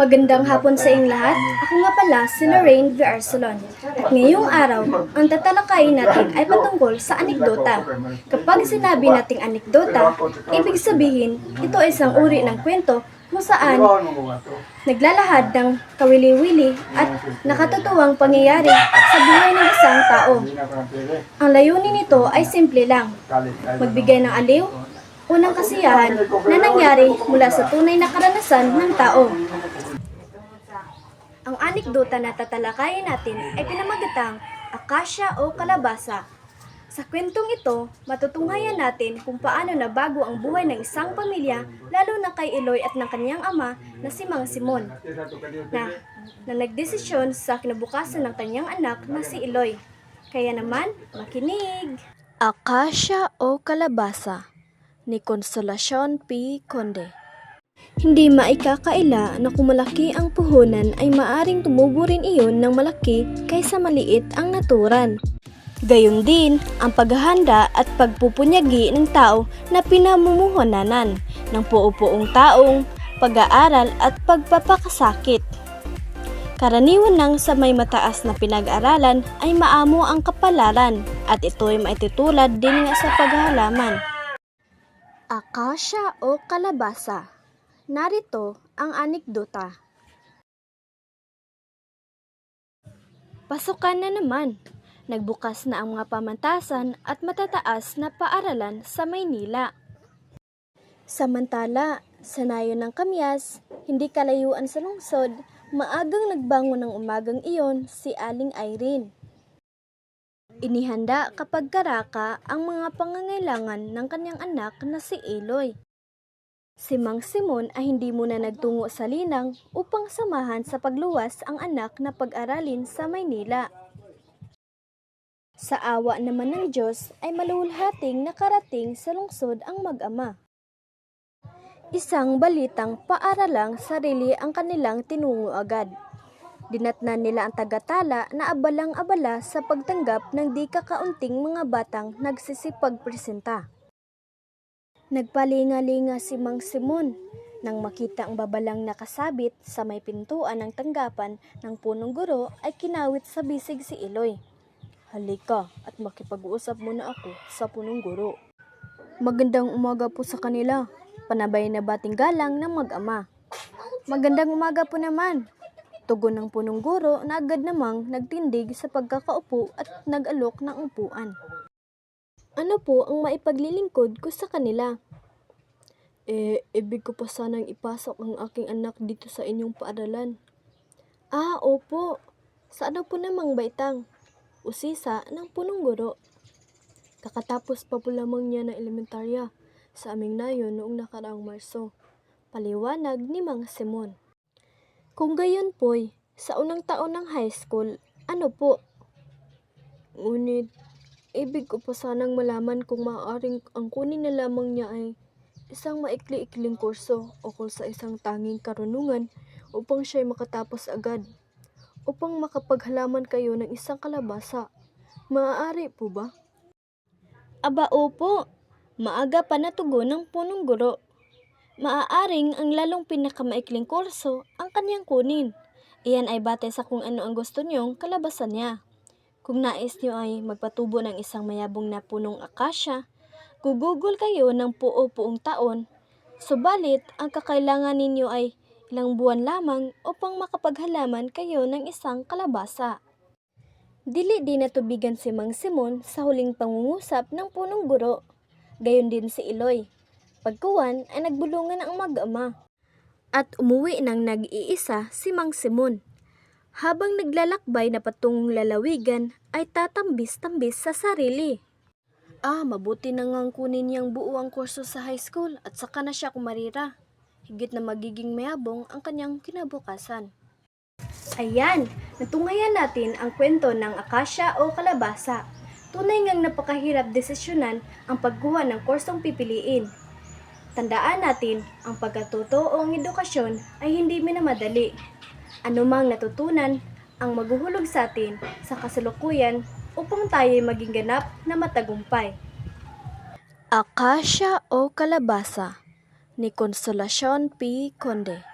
Magandang hapon sa inyong lahat. Ako nga pala si Lorraine V. Arcelon. At ngayong araw, ang tatalakayin natin ay patungkol sa anekdota. Kapag sinabi nating anekdota, ibig sabihin ito ay isang uri ng kwento kung saan naglalahad ng kawili-wili at nakatutuwang pangyayari sa buhay ng isang tao. Ang layunin nito ay simple lang, magbigay ng aliw, unang kasiyahan na nangyari mula sa tunay na karanasan ng tao. Ang anekdota na tatalakayin natin ay pinamagatang Akasya o Kalabasa. Sa kwentong ito, matutunghayan natin kung paano nabago ang buhay ng isang pamilya, lalo na kay Eloy at ng kanyang ama na si Mang Simon, na, na nagdesisyon sa kinabukasan ng kanyang anak na si Eloy. Kaya naman, makinig! Akasya o Kalabasa ni Consolacion P. Conde hindi maikakaila na kung malaki ang puhunan ay maaring tumubo rin iyon ng malaki kaysa maliit ang naturan. Gayon din ang paghahanda at pagpupunyagi ng tao na pinamumuhunanan ng puupuong taong pag-aaral at pagpapakasakit. Karaniwan ng sa may mataas na pinag-aralan ay maamo ang kapalaran at ito ay maitutulad din nga sa paghahalaman. Akasya o kalabasa Narito ang anekdota. Pasukan na naman. Nagbukas na ang mga pamantasan at matataas na paaralan sa Maynila. Samantala, sa nayo ng kamyas, hindi kalayuan sa lungsod, maagang nagbangon ng umagang iyon si Aling Irene. Inihanda kapag karaka ang mga pangangailangan ng kanyang anak na si Eloy. Si Mang Simon ay hindi muna nagtungo sa linang upang samahan sa pagluwas ang anak na pag-aralin sa Maynila. Sa awa naman ng Diyos ay malulhating nakarating sa lungsod ang mag-ama. Isang balitang paaralang sarili ang kanilang tinungo agad. Dinatnan nila ang tagatala na abalang-abala sa pagtanggap ng di kakaunting mga batang nagsisipagpresenta. Nagpalinga-linga si Mang Simon nang makita ang babalang nakasabit sa may pintuan ng tanggapan ng punong guro ay kinawit sa bisig si Eloy. Halika at makipag-uusap muna ako sa punong guro. Magandang umaga po sa kanila. Panabay na bating galang ng mag-ama. Magandang umaga po naman. Tugon ng punong guro na agad namang nagtindig sa pagkakaupo at nag-alok ng upuan. Ano po ang maipaglilingkod ko sa kanila? Eh, ibig ko pa sanang ipasok ang aking anak dito sa inyong paaralan. Ah, opo. Saan po namang baitang? Usisa ng punong guro. Kakatapos pa po lamang niya ng elementarya sa aming nayo noong nakaraang Marso. Paliwanag ni Mang Simon. Kung gayon po'y, sa unang taon ng high school, ano po? Ngunit, ibig ko pa sanang malaman kung maaaring ang kunin na lamang niya ay isang maikli-ikling kurso ukol sa isang tanging karunungan upang siya'y makatapos agad. Upang makapaghalaman kayo ng isang kalabasa. Maaari po ba? Aba opo, maaga pa natugon ng punong guro. Maaaring ang lalong pinakamaikling kurso ang kanyang kunin. Iyan ay bate sa kung ano ang gusto niyong kalabasan niya. Kung nais niyo ay magpatubo ng isang mayabong na punong akasya, gugugol kayo ng puo-puong taon. Subalit, ang kakailangan ninyo ay ilang buwan lamang upang makapaghalaman kayo ng isang kalabasa. Dili din natubigan si Mang Simon sa huling pangungusap ng punong guro. Gayon din si Eloy. Pagkuwan ay nagbulungan ang mag-ama. At umuwi ng nag-iisa si Mang Simon. Habang naglalakbay na patungong lalawigan ay tatambis-tambis sa sarili. Ah, mabuti na ngang kunin niyang buo ang kurso sa high school at saka na siya kumarira. Higit na magiging mayabong ang kanyang kinabukasan. Ayan, natunghayan natin ang kwento ng akasya o kalabasa. Tunay ngang napakahirap desisyonan ang pagkuha ng kursong pipiliin. Tandaan natin, ang pagkatotoong edukasyon ay hindi minamadali. Anumang natutunan ang maghuhulog sa atin sa kasalukuyan upang tayo maging ganap na matagumpay. Akasya o Kalabasa ni Consolacion P. Conde